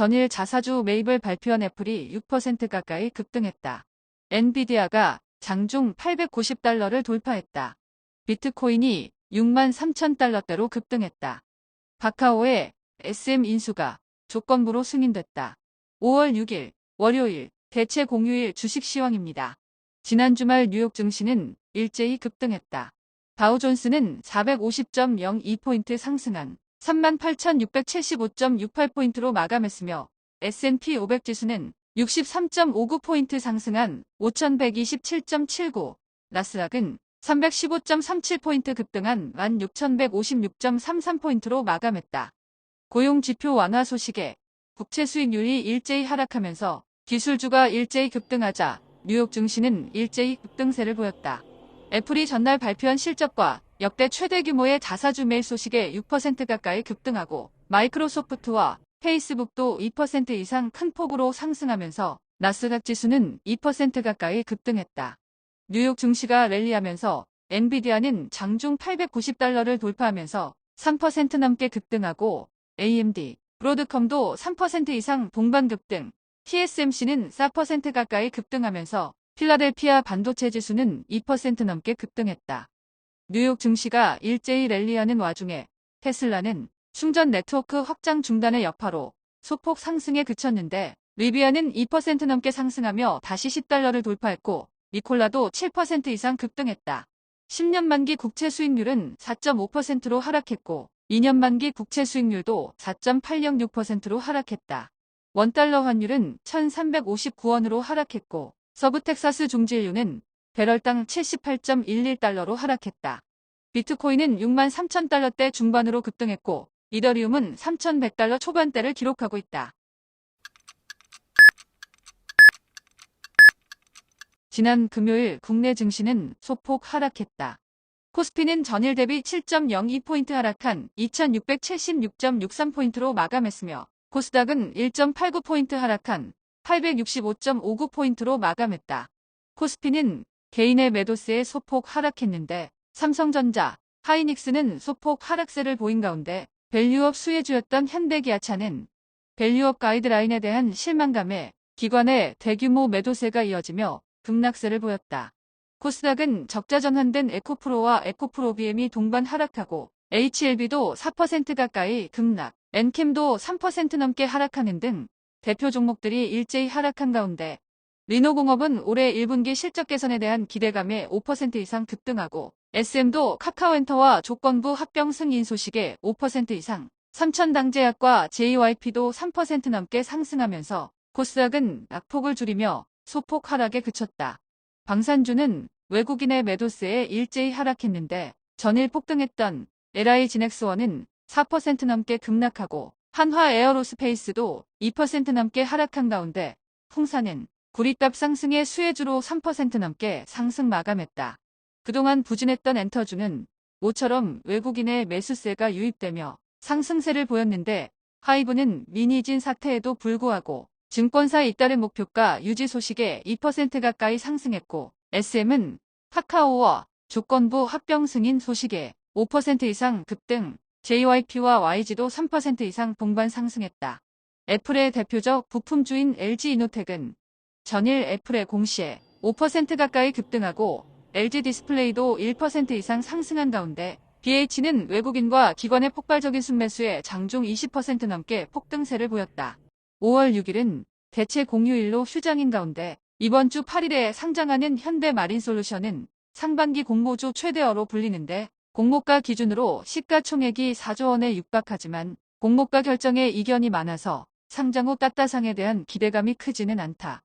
전일 자사주 매입을 발표한 애플이 6% 가까이 급등했다. 엔비디아가 장중 890달러를 돌파했다. 비트코인이 6만 3천 달러대로 급등했다. 바카오의 SM 인수가 조건부로 승인됐다. 5월 6일 월요일 대체 공휴일 주식 시황입니다. 지난 주말 뉴욕 증시는 일제히 급등했다. 다우존스는 450.02포인트 상승한 38,675.68포인트로 마감했으며 S&P 500 지수는 63.59포인트 상승한 5,127.79, 나스닥은 315.37포인트 급등한 16,156.33포인트로 마감했다. 고용지표 완화 소식에 국채 수익률이 일제히 하락하면서 기술주가 일제히 급등하자 뉴욕 증시는 일제히 급등세를 보였다. 애플이 전날 발표한 실적과 역대 최대 규모의 자사주 매일 소식에 6% 가까이 급등하고 마이크로소프트와 페이스북도 2% 이상 큰 폭으로 상승하면서 나스닥 지수는 2% 가까이 급등했다. 뉴욕 증시가 랠리하면서 엔비디아는 장중 890달러를 돌파하면서 3% 넘게 급등하고 AMD, 브로드컴도 3% 이상 동반 급등, TSMC는 4% 가까이 급등하면서 필라델피아 반도체 지수는 2% 넘게 급등했다. 뉴욕 증시가 일제히 랠리하는 와중에 테슬라는 충전 네트워크 확장 중단의 여파로 소폭 상승에 그쳤는데 리비아는 2% 넘게 상승하며 다시 10달러를 돌파했고 니콜라도 7% 이상 급등했다. 10년 만기 국채 수익률은 4.5%로 하락했고 2년 만기 국채 수익률도 4.806%로 하락했다. 원달러 환율은 1359원으로 하락했고 서부텍사스 종지율은 배럴당 78.11달러로 하락했다. 비트코인은 6만 3천 달러대 중반으로 급등했고 이더리움은 3,100달러 초반대를 기록하고 있다. 지난 금요일 국내 증시는 소폭 하락했다. 코스피는 전일 대비 7.02포인트 하락한 2676.63포인트로 마감했으며 코스닥은 1.89포인트 하락한 865.59포인트로 마감했다. 코스피는 개인의 매도세에 소폭 하락했는데 삼성전자, 하이닉스는 소폭 하락세를 보인 가운데 밸류업 수혜주였던 현대기아차는 밸류업 가이드라인에 대한 실망감에 기관의 대규모 매도세가 이어지며 급락세를 보였다. 코스닥은 적자 전환된 에코프로와 에코프로비엠이 동반 하락하고 HLB도 4% 가까이 급락, 엔캠도 3% 넘게 하락하는 등 대표 종목들이 일제히 하락한 가운데 리노공업은 올해 1분기 실적 개선에 대한 기대감에 5% 이상 급등하고 SM도 카카오엔터와 조건부 합병 승인 소식에 5% 이상, 삼천당제약과 JYP도 3% 넘게 상승하면서 코스닥은 낙폭을 줄이며 소폭 하락에 그쳤다. 방산주는 외국인의 매도세에 일제히 하락했는데 전일 폭등했던 LI 지넥스원은 4% 넘게 급락하고 한화 에어로스페이스도 2% 넘게 하락한 가운데 풍사는 구리값 상승의 수혜주로 3% 넘게 상승 마감했다. 그동안 부진했던 엔터주는 모처럼 외국인의 매수세가 유입되며 상승세를 보였는데 하이브는 미니진 사태에도 불구하고 증권사 잇따른 목표가 유지 소식에 2% 가까이 상승했고 SM은 카카오와 조건부 합병 승인 소식에 5% 이상 급등, JYP와 YG도 3% 이상 동반 상승했다. 애플의 대표적 부품주인 LG이노텍은 전일 애플의 공시에 5% 가까이 급등하고 LG 디스플레이도 1% 이상 상승한 가운데 BH는 외국인과 기관의 폭발적인 순매수에 장중 20% 넘게 폭등세를 보였다. 5월 6일은 대체 공휴일로 휴장인 가운데 이번 주 8일에 상장하는 현대마린솔루션은 상반기 공모주 최대어로 불리는데 공모가 기준으로 시가총액이 4조 원에 육박하지만 공모가 결정에 이견이 많아서 상장 후 따따상에 대한 기대감이 크지는 않다.